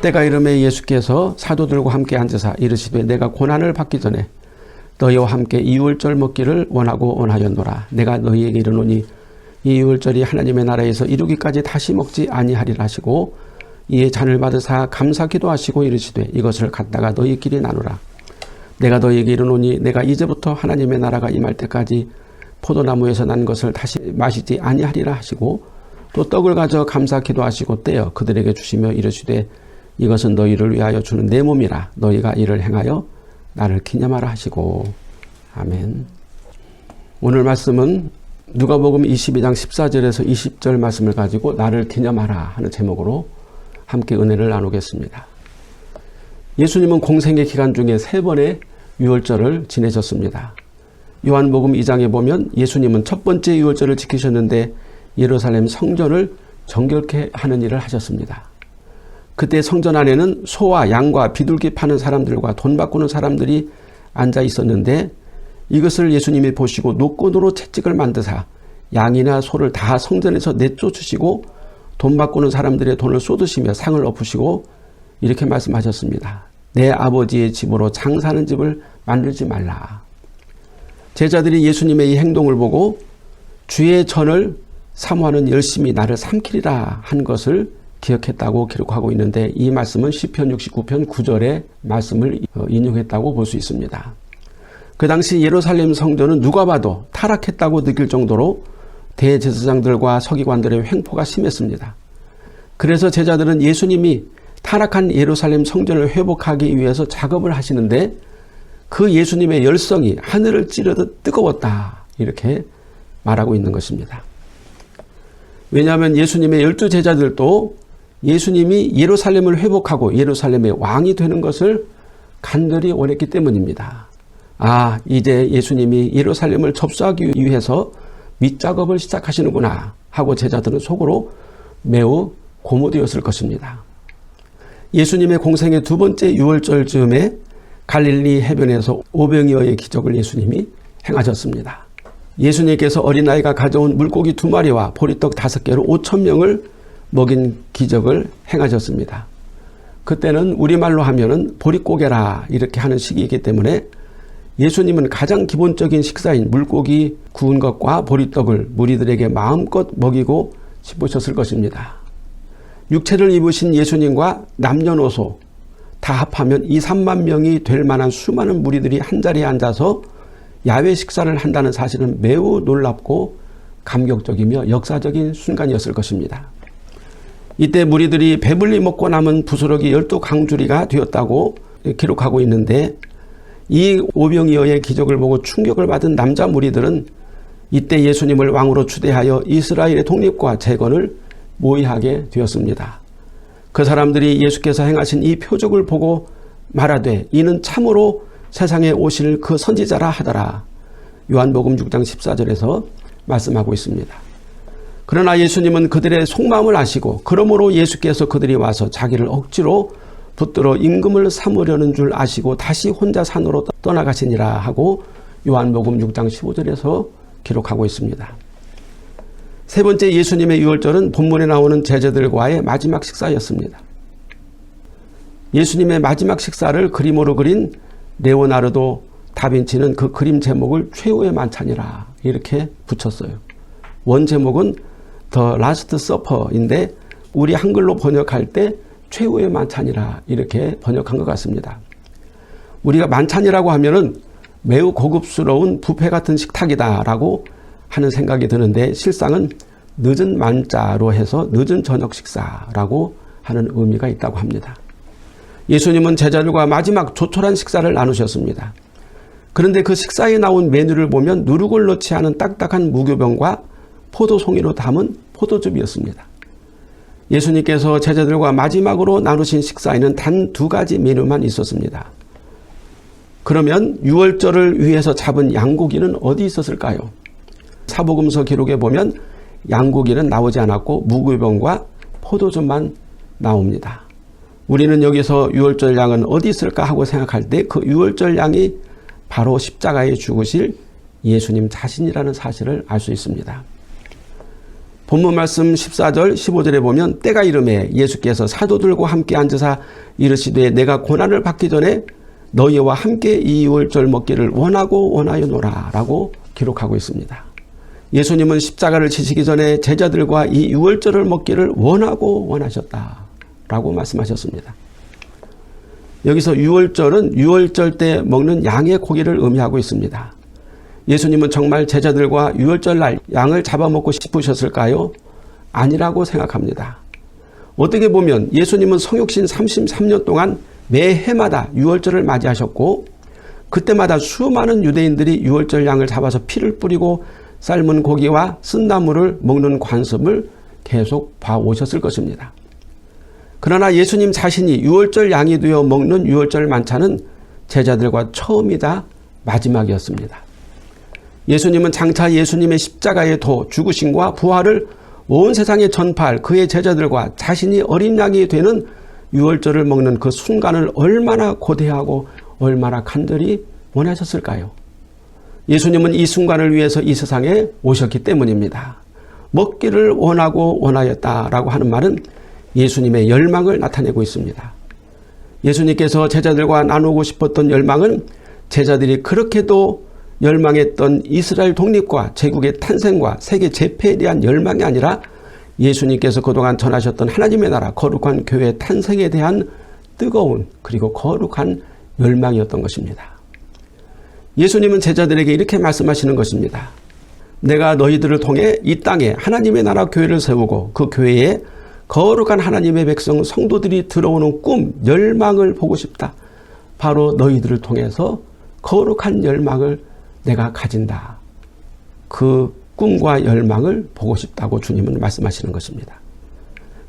때가 이름에 예수께서 사도들과 함께 앉으사 이르시되 내가 고난을 받기 전에 너희와 함께 이율절 먹기를 원하고 원하였노라. 내가 너희에게 이르노니 이 이율절이 하나님의 나라에서 이루기까지 다시 먹지 아니하리라 하시고 이에 잔을 받으사 감사 기도하시고 이르시되 이것을 갖다가 너희끼리 나누라. 내가 너희에게 이르노니 내가 이제부터 하나님의 나라가 임할 때까지 포도나무에서 난 것을 다시 마시지 아니하리라 하시고 또 떡을 가져 감사 기도하시고 떼어 그들에게 주시며 이르시되 이것은 너희를 위하여 주는 내 몸이라 너희가 이를 행하여 나를 기념하라 하시고 아멘. 오늘 말씀은 누가복음 22장 14절에서 20절 말씀을 가지고 나를 기념하라 하는 제목으로 함께 은혜를 나누겠습니다. 예수님은 공생의 기간 중에 세 번의 유월절을 지내셨습니다. 요한복음 2장에 보면 예수님은 첫 번째 유월절을 지키셨는데 예루살렘 성전을 정결케 하는 일을 하셨습니다. 그때 성전 안에는 소와 양과 비둘기 파는 사람들과 돈 바꾸는 사람들이 앉아 있었는데 이것을 예수님이 보시고 노건으로 채찍을 만드사 양이나 소를 다 성전에서 내쫓으시고 돈 바꾸는 사람들의 돈을 쏟으시며 상을 엎으시고 이렇게 말씀하셨습니다. 내 아버지의 집으로 장사하는 집을 만들지 말라. 제자들이 예수님의 이 행동을 보고 주의 전을 사모하는 열심히 나를 삼키리라 한 것을 기억했다고 기록하고 있는데 이 말씀은 시편 69편 9절의 말씀을 인용했다고 볼 수 있습니다. 그 당시 예루살렘 성전은 누가 봐도 타락했다고 느낄 정도로 대제사장들과 서기관들의 횡포가 심했습니다. 그래서 제자들은 예수님이 타락한 예루살렘 성전을 회복하기 위해서 작업을 하시는데 그 예수님의 열성이 하늘을 찌르듯 뜨거웠다. 이렇게 말하고 있는 것입니다. 왜냐하면 예수님의 열두 제자들도 예수님이 예루살렘을 회복하고 예루살렘의 왕이 되는 것을 간절히 원했기 때문입니다. 아, 이제 예수님이 예루살렘을 접수하기 위해서 밑작업을 시작하시는구나 하고 제자들은 속으로 매우 고무되었을 것입니다. 예수님의 공생의 두 번째 유월절 즈음에 갈릴리 해변에서 오병이어의 기적을 예수님이 행하셨습니다. 예수님께서 어린아이가 가져온 물고기 두 마리와 보리떡 다섯 개로 오천 명을 먹인 기적을 행하셨습니다. 그때는 우리말로 하면은 보릿고개라 이렇게 하는 시기이기 때문에 예수님은 가장 기본적인 식사인 물고기 구운 것과 보리떡을 무리들에게 마음껏 먹이고 싶으셨을 것입니다. 육체를 입으신 예수님과 남녀노소 다 합하면 2, 3만 명이 될 만한 수많은 무리들이 한자리에 앉아서 야외 식사를 한다는 사실은 매우 놀랍고 감격적이며 역사적인 순간이었을 것입니다. 이때 무리들이 배불리 먹고 남은 부스러기 열두 강주리가 되었다고 기록하고 있는데 이 오병이어의 기적을 보고 충격을 받은 남자 무리들은 이때 예수님을 왕으로 추대하여 이스라엘의 독립과 재건을 모의하게 되었습니다. 그 사람들이 예수께서 행하신 이 표적을 보고 말하되 이는 참으로 세상에 오실 그 선지자라 하더라. 요한복음 6장 14절에서 말씀하고 있습니다. 그러나 예수님은 그들의 속마음을 아시고 그러므로 예수께서 그들이 와서 자기를 억지로 붙들어 임금을 삼으려는 줄 아시고 다시 혼자 산으로 떠나가시니라 하고 요한복음 6장 15절에서 기록하고 있습니다. 세 번째 예수님의 유월절은 본문에 나오는 제자들과의 마지막 식사였습니다. 예수님의 마지막 식사를 그림으로 그린 레오나르도 다빈치는 그 그림 제목을 최후의 만찬이라 이렇게 붙였어요. 원 제목은 더 라스트 서퍼인데 우리 한글로 번역할 때 최후의 만찬이라 이렇게 번역한 것 같습니다. 우리가 만찬이라고 하면은 매우 고급스러운 뷔페 같은 식탁이다라고 하는 생각이 드는데 실상은 늦은 만자로 해서 늦은 저녁 식사라고 하는 의미가 있다고 합니다. 예수님은 제자들과 마지막 조촐한 식사를 나누셨습니다. 그런데 그 식사에 나온 메뉴를 보면 누룩을 넣지 않은 딱딱한 무교병과 포도송이로 담은 포도즙이었습니다. 예수님께서 제자들과 마지막으로 나누신 식사에는 단 두 가지 메뉴만 있었습니다. 그러면 유월절을 위해서 잡은 양고기는 어디 있었을까요? 사복음서 기록에 보면 양고기는 나오지 않았고 무교병과 포도즙만 나옵니다. 우리는 여기서 유월절 양은 어디 있을까 하고 생각할 때그 유월절 양이 바로 십자가에 죽으실 예수님 자신이라는 사실을 알 수 있습니다. 본문 말씀 14절 15절에 보면 때가 이름에 예수께서 사도들과 함께 앉으사 이르시되 내가 고난을 받기 전에 너희와 함께 이 유월절 먹기를 원하고 원하여노라 라고 기록하고 있습니다. 예수님은 십자가를 지시기 전에 제자들과 이 유월절을 먹기를 원하고 원하셨다 라고 말씀하셨습니다. 여기서 유월절은 유월절 때 먹는 양의 고기를 의미하고 있습니다. 예수님은 정말 제자들과 유월절 날 양을 잡아먹고 싶으셨을까요? 아니라고 생각합니다. 어떻게 보면 예수님은 성육신 33년 동안 매 해마다 유월절을 맞이하셨고 그때마다 수많은 유대인들이 유월절 양을 잡아서 피를 뿌리고 삶은 고기와 쓴나물을 먹는 관습을 계속 봐오셨을 것입니다. 그러나 예수님 자신이 유월절 양이 되어 먹는 유월절 만찬은 제자들과 처음이자 마지막이었습니다. 예수님은 장차 예수님의 십자가의 도 죽으심과 부활을 온 세상에 전파할 그의 제자들과 자신이 어린 양이 되는 유월절을 먹는 그 순간을 얼마나 고대하고 얼마나 간절히 원하셨을까요? 예수님은 이 순간을 위해서 이 세상에 오셨기 때문입니다. 먹기를 원하고 원하였다라고 하는 말은 예수님의 열망을 나타내고 있습니다. 예수님께서 제자들과 나누고 싶었던 열망은 제자들이 그렇게도 열망했던 이스라엘 독립과 제국의 탄생과 세계 재패에 대한 열망이 아니라 예수님께서 그동안 전하셨던 하나님의 나라 거룩한 교회 탄생에 대한 뜨거운 그리고 거룩한 열망이었던 것입니다. 예수님은 제자들에게 이렇게 말씀하시는 것입니다. 내가 너희들을 통해 이 땅에 하나님의 나라 교회를 세우고 그 교회에 거룩한 하나님의 백성 성도들이 들어오는 꿈, 열망을 보고 싶다. 바로 너희들을 통해서 거룩한 열망을 내가 가진다. 그 꿈과 열망을 보고 싶다고 주님은 말씀하시는 것입니다.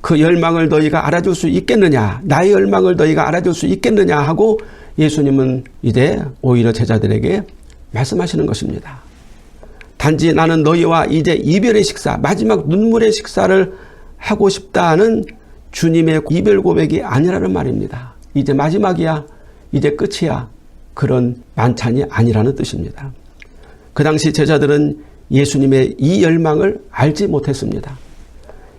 그 열망을 너희가 알아줄 수 있겠느냐, 나의 열망을 너희가 알아줄 수 있겠느냐 하고 예수님은 이제 오히려 제자들에게 말씀하시는 것입니다. 단지 나는 너희와 이제 이별의 식사, 마지막 눈물의 식사를 하고 싶다는 주님의 이별 고백이 아니라는 말입니다. 이제 마지막이야, 이제 끝이야. 그런 만찬이 아니라는 뜻입니다. 그 당시 제자들은 예수님의 이 열망을 알지 못했습니다.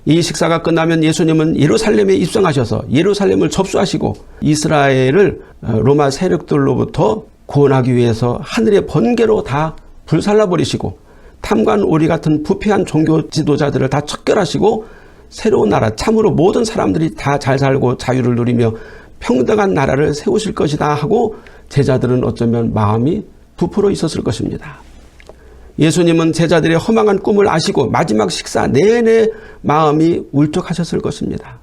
이 식사가 끝나면 예수님은 예루살렘에 입성하셔서 예루살렘을 접수하시고 이스라엘을 로마 세력들로부터 구원하기 위해서 하늘의 번개로 다 불살라 버리시고 탐관 오리 같은 부패한 종교 지도자들을 다 척결하시고 새로운 나라 참으로 모든 사람들이 다 잘 살고 자유를 누리며 평등한 나라를 세우실 것이다 하고 제자들은 어쩌면 마음이 부풀어 있었을 것입니다. 예수님은 제자들의 허망한 꿈을 아시고 마지막 식사 내내 마음이 울적하셨을 것입니다.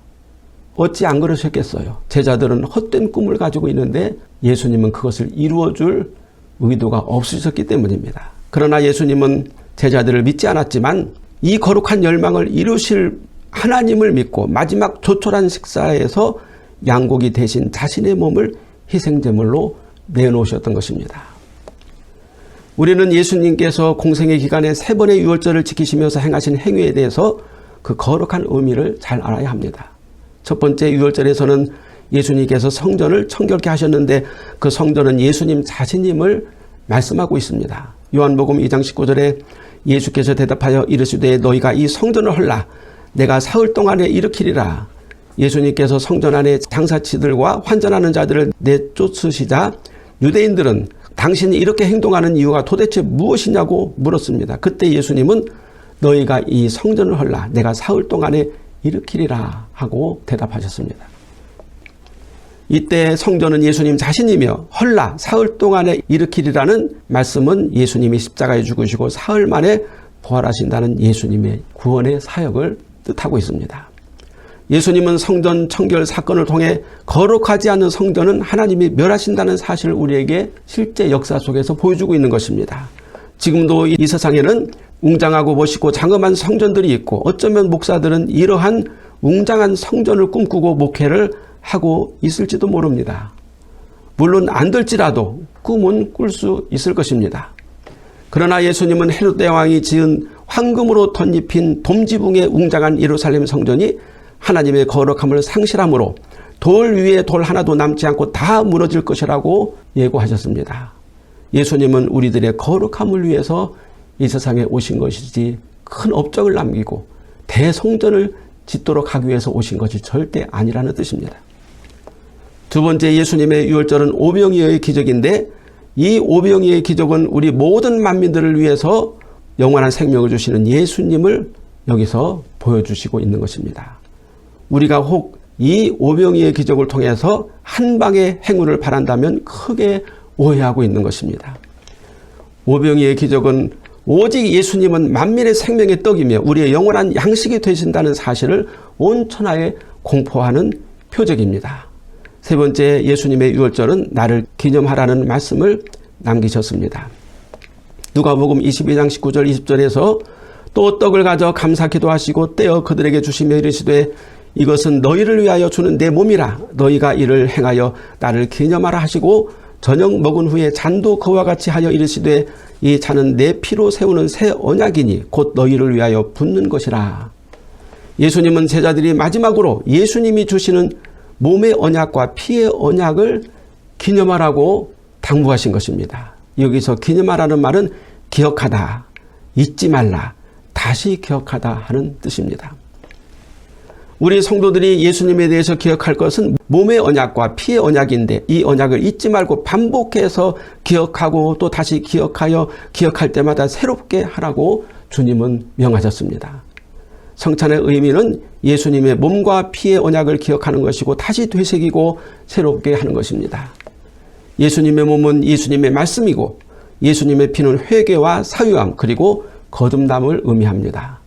어찌 안 그러셨겠어요? 제자들은 헛된 꿈을 가지고 있는데 예수님은 그것을 이루어줄 의도가 없으셨기 때문입니다. 그러나 예수님은 제자들을 믿지 않았지만 이 거룩한 열망을 이루실 하나님을 믿고 마지막 조촐한 식사에서 양고기 대신 자신의 몸을 희생제물로 내놓으셨던 것입니다. 우리는 예수님께서 공생의 기간에 세 번의 유월절을 지키시면서 행하신 행위에 대해서 그 거룩한 의미를 잘 알아야 합니다. 첫 번째 유월절에서는 예수님께서 성전을 청결케 하셨는데 그 성전은 예수님 자신임을 말씀하고 있습니다. 요한복음 2장 19절에 예수께서 대답하여 이르시되 너희가 이 성전을 헐라 내가 사흘 동안에 일으키리라. 예수님께서 성전 안에 장사치들과 환전하는 자들을 내쫓으시자 유대인들은 당신이 이렇게 행동하는 이유가 도대체 무엇이냐고 물었습니다. 그때 예수님은 너희가 이 성전을 헐라 내가 사흘 동안에 일으키리라 하고 대답하셨습니다. 이때 성전은 예수님 자신이며 헐라 사흘 동안에 일으키리라는 말씀은 예수님이 십자가에 죽으시고 사흘 만에 부활하신다는 예수님의 구원의 사역을 뜻하고 있습니다. 예수님은 성전 청결 사건을 통해 거룩하지 않은 성전은 하나님이 멸하신다는 사실을 우리에게 실제 역사 속에서 보여주고 있는 것입니다. 지금도 이 세상에는 웅장하고 멋있고 장엄한 성전들이 있고 어쩌면 목사들은 이러한 웅장한 성전을 꿈꾸고 목회를 하고 있을지도 모릅니다. 물론 안 될지라도 꿈은 꿀 수 있을 것입니다. 그러나 예수님은 헤롯 대왕이 지은 황금으로 덧입힌 돔지붕의 웅장한 예루살렘 성전이 하나님의 거룩함을 상실함으로 돌 위에 돌 하나도 남지 않고 다 무너질 것이라고 예고하셨습니다. 예수님은 우리들의 거룩함을 위해서 이 세상에 오신 것이지 큰 업적을 남기고 대성전을 짓도록 하기 위해서 오신 것이 절대 아니라는 뜻입니다. 두 번째 예수님의 유월절은 오병이어의 기적인데 이 오병이어의 기적은 우리 모든 만민들을 위해서 영원한 생명을 주시는 예수님을 여기서 보여주시고 있는 것입니다. 우리가 혹 이 오병이의 기적을 통해서 한 방의 행운을 바란다면 크게 오해하고 있는 것입니다. 오병이의 기적은 오직 예수님은 만민의 생명의 떡이며 우리의 영원한 양식이 되신다는 사실을 온 천하에 공포하는 표적입니다. 세 번째 예수님의 유월절은 나를 기념하라는 말씀을 남기셨습니다. 누가복음 22장 19절 20절에서 또 떡을 가져 감사 기도하시고 떼어 그들에게 주시며 이르시되 이것은 너희를 위하여 주는 내 몸이라 너희가 이를 행하여 나를 기념하라 하시고 저녁 먹은 후에 잔도 그와 같이 하여 이르시되 이 잔은 내 피로 세우는 새 언약이니 곧 너희를 위하여 붓는 것이라. 예수님은 제자들이 마지막으로 예수님이 주시는 몸의 언약과 피의 언약을 기념하라고 당부하신 것입니다. 여기서 기념하라는 말은 기억하다, 잊지 말라, 다시 기억하다 하는 뜻입니다. 우리 성도들이 예수님에 대해서 기억할 것은 몸의 언약과 피의 언약인데 이 언약을 잊지 말고 반복해서 기억하고 또 다시 기억하여 기억할 때마다 새롭게 하라고 주님은 명하셨습니다. 성찬의 의미는 예수님의 몸과 피의 언약을 기억하는 것이고 다시 되새기고 새롭게 하는 것입니다. 예수님의 몸은 예수님의 말씀이고 예수님의 피는 회개와 사유함 그리고 거듭남을 의미합니다.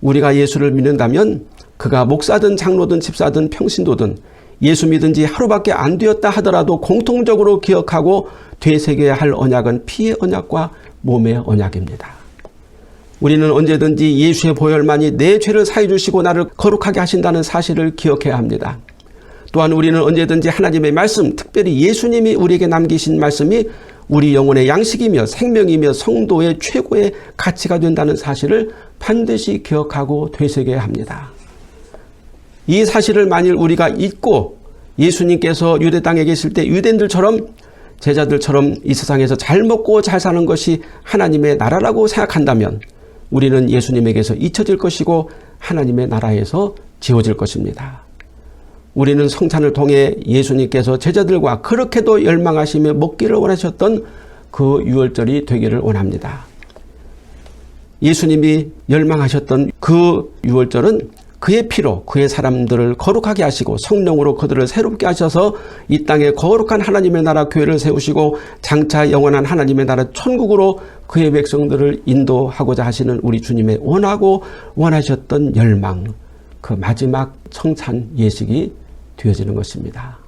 우리가 예수를 믿는다면 그가 목사든 장로든 집사든 평신도든 예수 믿은 지 하루밖에 안 되었다 하더라도 공통적으로 기억하고 되새겨야 할 언약은 피의 언약과 몸의 언약입니다. 우리는 언제든지 예수의 보혈만이 내 죄를 사해 주시고 나를 거룩하게 하신다는 사실을 기억해야 합니다. 또한 우리는 언제든지 하나님의 말씀, 특별히 예수님이 우리에게 남기신 말씀이 우리 영혼의 양식이며 생명이며 성도의 최고의 가치가 된다는 사실을 반드시 기억하고 되새겨야 합니다. 이 사실을 만일 우리가 잊고 예수님께서 유대 땅에 계실 때 유대인들처럼 제자들처럼 이 세상에서 잘 먹고 잘 사는 것이 하나님의 나라라고 생각한다면 우리는 예수님에게서 잊혀질 것이고 하나님의 나라에서 지워질 것입니다. 우리는 성찬을 통해 예수님께서 제자들과 그렇게도 열망하시며 먹기를 원하셨던 그 유월절이 되기를 원합니다. 예수님이 열망하셨던 그 유월절은 그의 피로 그의 사람들을 거룩하게 하시고 성령으로 그들을 새롭게 하셔서 이 땅에 거룩한 하나님의 나라 교회를 세우시고 장차 영원한 하나님의 나라 천국으로 그의 백성들을 인도하고자 하시는 우리 주님의 원하고 원하셨던 열망 그 마지막 청찬 예식이 되어지는 것입니다.